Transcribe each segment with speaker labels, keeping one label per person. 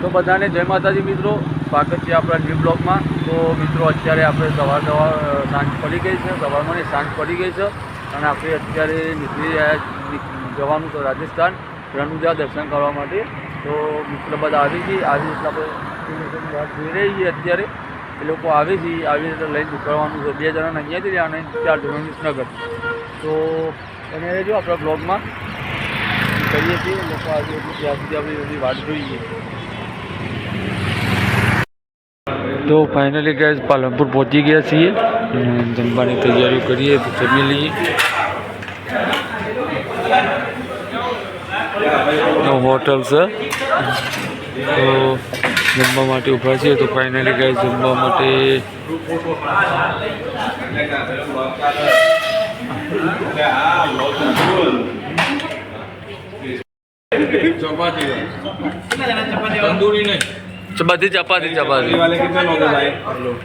Speaker 1: તો બધાને જય માતાજી મિત્રો. સ્વાગત છે આપણા ન્યૂ બ્લોગમાં તો મિત્રો, અત્યારે આપણે સવાર સવાર સાંજ પડી ગઈ છે. સવારમાં સાંજ પડી ગઈ છે અને આપણે અત્યારે નીકળી રહ્યા જવાનું છે રાજસ્થાન, રણુજા દર્શન કરવા માટે. તો મિત્રો બધા આવી ગઈ? આવી રીતે જોઈ રહી છીએ અત્યારે. એ લોકો આવે છે, આવી રીતે લઈને નીકળવાનું છે. બે જણાને અહીંયાથી રહ્યા અને ચાર જણાને વિસનગર તો એને રહેજો આપણા બ્લોગમાં કહીએ છીએ લોકો આવી ત્યાં સુધી આપણે બધી વાત જોઈએ. તો ફાઇનલી ગેસ પાલનપુર પહોંચી ગયા છીએ. અને જમવાની તૈયારીઓ કરીએ, તો જમી લઈએ. હોટલ છે. તો જમવા માટે ઊભા છીએ, તો ફાઇનલી ગેસ જમવા માટે
Speaker 2: ચપાતી તંદૂરી
Speaker 1: નહીં. तो बदी चपाती चपाती
Speaker 2: वाले कितने लोग आए हम लोग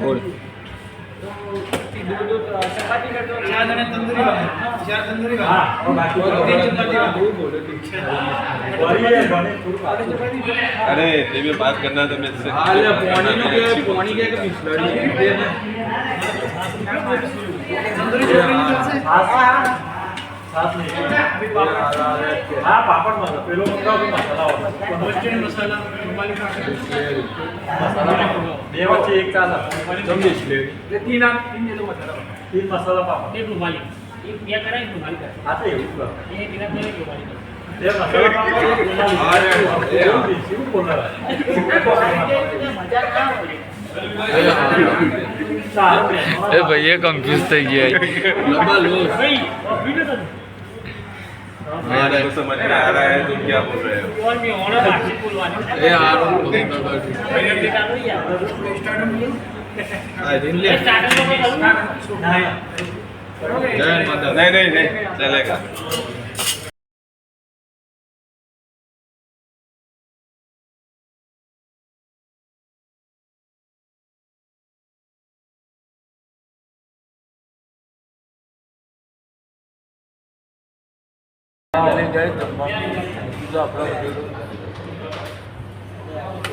Speaker 2: बोल
Speaker 3: चपाती कर दो चार जने तंदूरी चार तंदूरी
Speaker 4: और बाकी चपाती
Speaker 2: अरे ते भी बात करना था मेरे से
Speaker 4: हाल पानी नो क्या पानी क्या का मिश्रण है तंदूरी चपाती हां हां હા પાપડ મસાલા પેલો મસાલા બે વચ્ચે એક ચાલે જમડીશ તીન તીન મસાલા પાપડ હા તો એવું કર. બે મસાલા રૂમાલી.
Speaker 1: એ ભાઈ એ કન્ફ્યુઝ થઈ ગયા.
Speaker 2: मेरे को समझ में आ रहा है तुम क्या बोल रहे हो नहीं नहीं नहीं चलेगा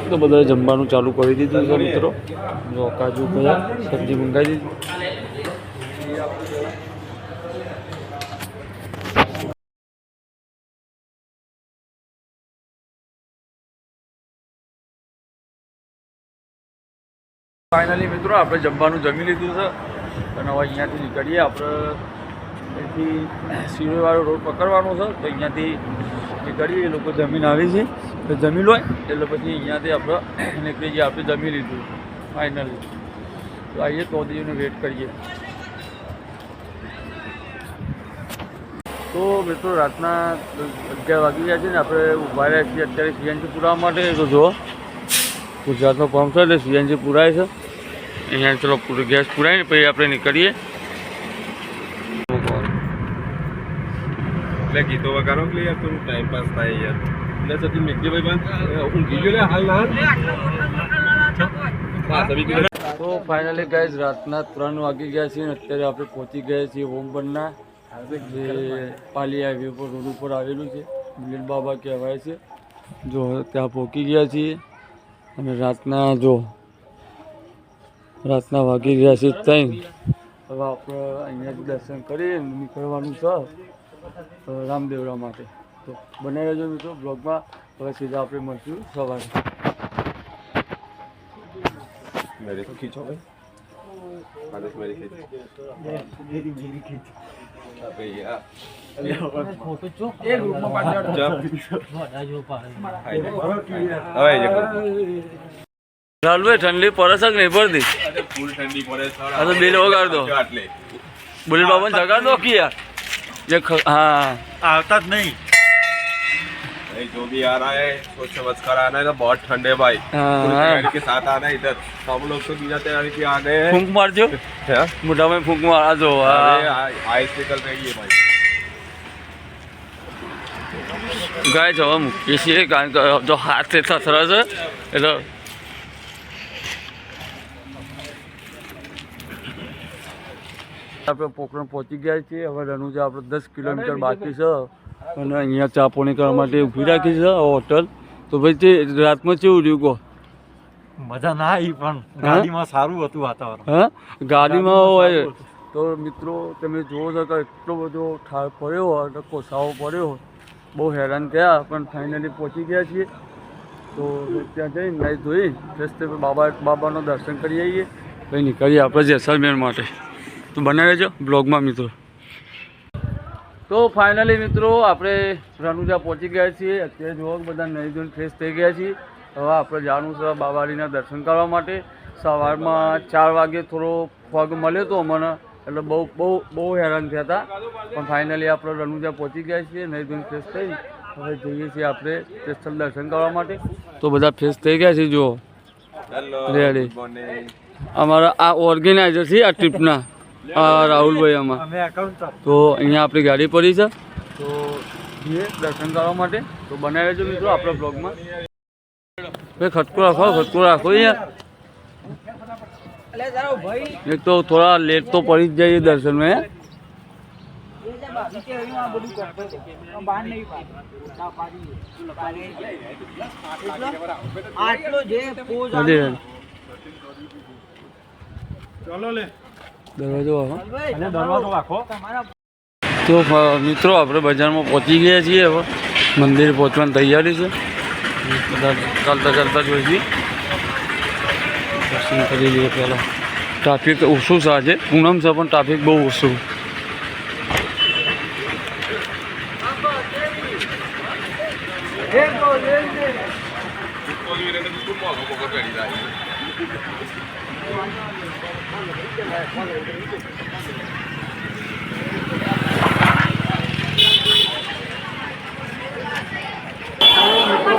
Speaker 1: તો બધા જમવાનું ચાલુ કરી દીધું છે મિત્રો. જો કાજુ બધા સબ્જી મંગાવી દીધી. ફાઇનલી મિત્રો આપણે જમવાનું જમી લીધું છે. અને હવે અહીંયાથી નીકળીએ. આપણે અહીંથી સિરોવાળો રોડ પકડવાનો છે. તો અહીંયાથી નીકળીએ એ લોકો જમીન આવી છે. તો જમી લો એટલે પછી અહીંયાથી આપણે નીકળી જઈએ આપણે જમી લીધું. ફાઇનલી તો આવીએ ચૌધરીને વેટ કરીએ. તો મિત્રો રાતના અગિયાર વાગી ગયા છે ને આપણે ઊભા રહ્યા છીએ અત્યારે સીએનજી પુરાવા માટે. તો જો ગુજરાતનો પંપ છે એટલે સીએનજી પુરાય છે. અહીંયા ચલો ગેસ પુરાય ને પછી આપણે નીકળીએ.
Speaker 2: એટલે ગીતો વગાડો કે યાર થોડું ટાઈમ પાસ થાય યાર. એટલે સચિન મેઘજી ભાઈ હું ગયો લે હાલ ના
Speaker 1: તો ફાઇનલી ગાઈઝ રાતના ત્રણ વાગી ગયા છીએ અત્યારે આપણે પહોંચી ગયા છીએ હોમબનના જે પાલી હાઈવે પર રોડ ઉપર આવેલું છે. મિલન બાબા કહેવાય છે. જો, ત્યાં પહોંચી ગયા છીએ. અને રાતના, જો, રાતના વાગી ગયા છે ત્રણ. હવે આપણે અહીંયાથી દર્શન કરી નીકળવાનું છે. રામદેવરા માટે. તો બનાવી રહેજો મિત્રો બ્લોગમાં. હવે સીધા આપણે મળશું સવારે. ખીચો ઠંડી પડે છે નહીં પડતી?
Speaker 2: ફૂલ
Speaker 1: બિલ વગાડ દો. બુલેટ બાબા જગા દો કે યાર? जो खो
Speaker 4: हाँ। आता नहीं।
Speaker 2: भाई जो भी आ रहा है सोच समझ कर आना है ना बहुत ठंडे भाई।
Speaker 1: हाँ।,
Speaker 2: हाँ। के साथ आना इधर। सब लोग तो बीजा तैयारी के आ गए फूंक
Speaker 1: मार जो
Speaker 2: हाँ?
Speaker 1: मुठा में फूंक
Speaker 2: मार
Speaker 1: जो
Speaker 2: हाँ। आइस निकल रही है भाई।
Speaker 1: गाय जो हम इसी गाय जो हाथ से थे थोड़ा सा આપણે પોખરણ પહોંચી ગયા છીએ. હવે રણુજા આપણે દસ કિલોમીટર બાકી છે અને અહીંયા ચા પાણી કરવા માટે ઊભી રાખી છે હોટલ. તો ભાઈ તે રાતમાં કેવું રહ્યું કહો?
Speaker 5: મજા ના આવી પણ ગાડીમાં સારું હતું વાતાવરણ.
Speaker 1: હા? ગાડીમાં હોય. તો મિત્રો તમે જુઓ છો કે એટલો બધો ઠાર પડ્યો હોય એટલે કોસાવો પડ્યો. હોય બહુ હેરાન થયા પણ ફાઇનલી પહોંચી ગયા છીએ. તો ત્યાં જઈ નાઈ ધોઈ રસ્તે બાબા બાબાનું દર્શન કરી આવીએ. કંઈ નીકળીએ આપણે જેસલમેર માટે. તો બને રહેજો બ્લોગમાં મિત્રો. તો ફાઇનલી મિત્રો આપણે રણુજા પહોંચી ગયા છીએ. અત્યારે જુઓ બધા નહીં જોઈને ફ્રેશ થઈ ગયા છીએ. હવે આપણે જવાનું છે બાબાજીના દર્શન કરવા માટે. સવારમાં ચાર વાગે થોડો ફગ મળ્યો તો અમને એટલે બહુ બહુ બહુ હેરાન થયા હતા. પણ ફાઇનલી આપણે રણુજા પહોંચી ગયા છીએ નહીં જોઈને ફ્રેશ થઈ. હવે જઈએ છીએ આપણે સ્પેશિયલ દર્શન કરવા માટે. તો બધા ફ્રેશ થઈ ગયા છે જુઓ. અમારા આ ઓર્ગેનાઇઝર છે આ ટ્રીપના આ રાહુલભાઈ અમાર
Speaker 5: અમે એકાઉન્ટ
Speaker 1: તો અહીંયા આપણી ગાડી પડી છે. તો જઈએ દર્શન કરવા માટે. તો બનાવી રહેજો મિત્રો આપણા બ્લોગમાં. ભાઈ ખટકો રાખો ખટકો રાખો યાર એક તો થોડા લેટ તો પડી જ જઈએ દર્શનમાં હે હાજી,
Speaker 2: ચલો લે.
Speaker 1: દરવાજો
Speaker 5: અને દરવાજો રાખો.
Speaker 1: તો મિત્રો આપણે બજારમાં પહોંચી ગયા છીએ હવે. મંદિર પહોંચવાની તૈયારી છે. બધા ચાલતા ચાલતા જોઈશું દર્શન કરી લઈએ પહેલાં. ટ્રાફિક ઓછું છે આજે. પૂનમ છે પણ ટ્રાફિક બહુ ઓછું.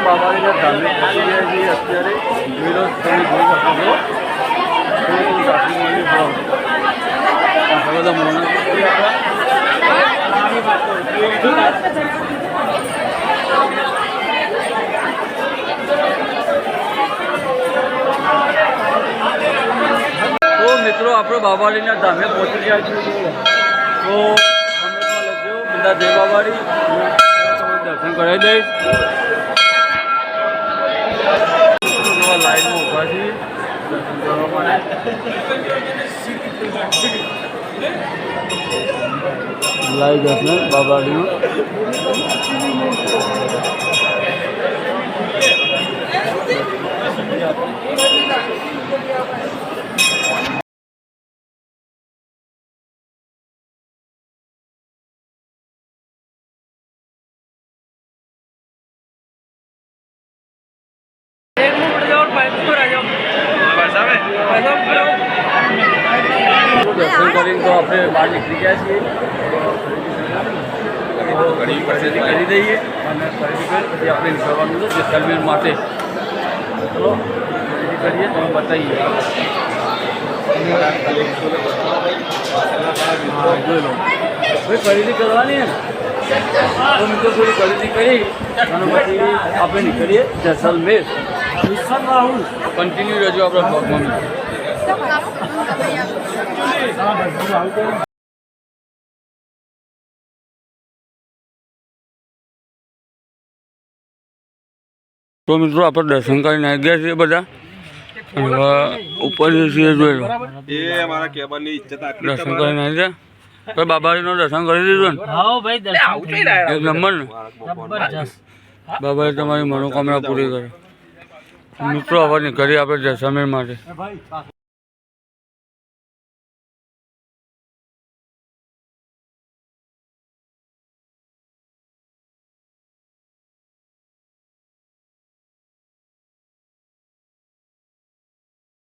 Speaker 1: બાબાજીના ધાર્મિક છીએ અત્યારે વિરોધ તમે જોઈ શકો છો. આ બધા માણસો છે આપણા. બાબાડીના ધામે પહોંચી ગયા છીએ. તો કમેન્ટમાં લખજો બધા જય બાબાડી દર્શન કરાવી દઈશ. લાઈનમાં ઊભા છીએ. દર્શન કરવા માટે. કરીને તો આપણે બહાર નીકળી ગયા છીએ ઘણી ખરીદી કરી દઈએ અને ખરીદી કરી પછી આપણે નીકળવાનું છે જેસલમેર માટે ચલો ખરીદી કરીએ તમે બતાવીએ હા જોઈ લો ભાઈ ખરીદી કરવાની ને તો મિત્રો થોડી ખરીદી કરી અને પછી આપણે નીકળીએ જેસલમેર કન્ટિન્યુ રહેજો આપણા બ્લોગમાં મિત્રો તો મિત્રો આપણે દર્શન કરીને આવી ગયા છીએ બધા. અને ઉપર છીએ જોઈ લો. દર્શન કરીને આવી ગયા. બાબાજી બાબાજીનું દર્શન કરી દીધું ને. એક નંબર ને?
Speaker 4: જબરજસ્ત.
Speaker 1: બાબાએ તમારી મનોકામના પૂરી કરે. મિત્રો હવે નીકળીએ આપણે જૈસલમેર માટે.
Speaker 5: ભાઈ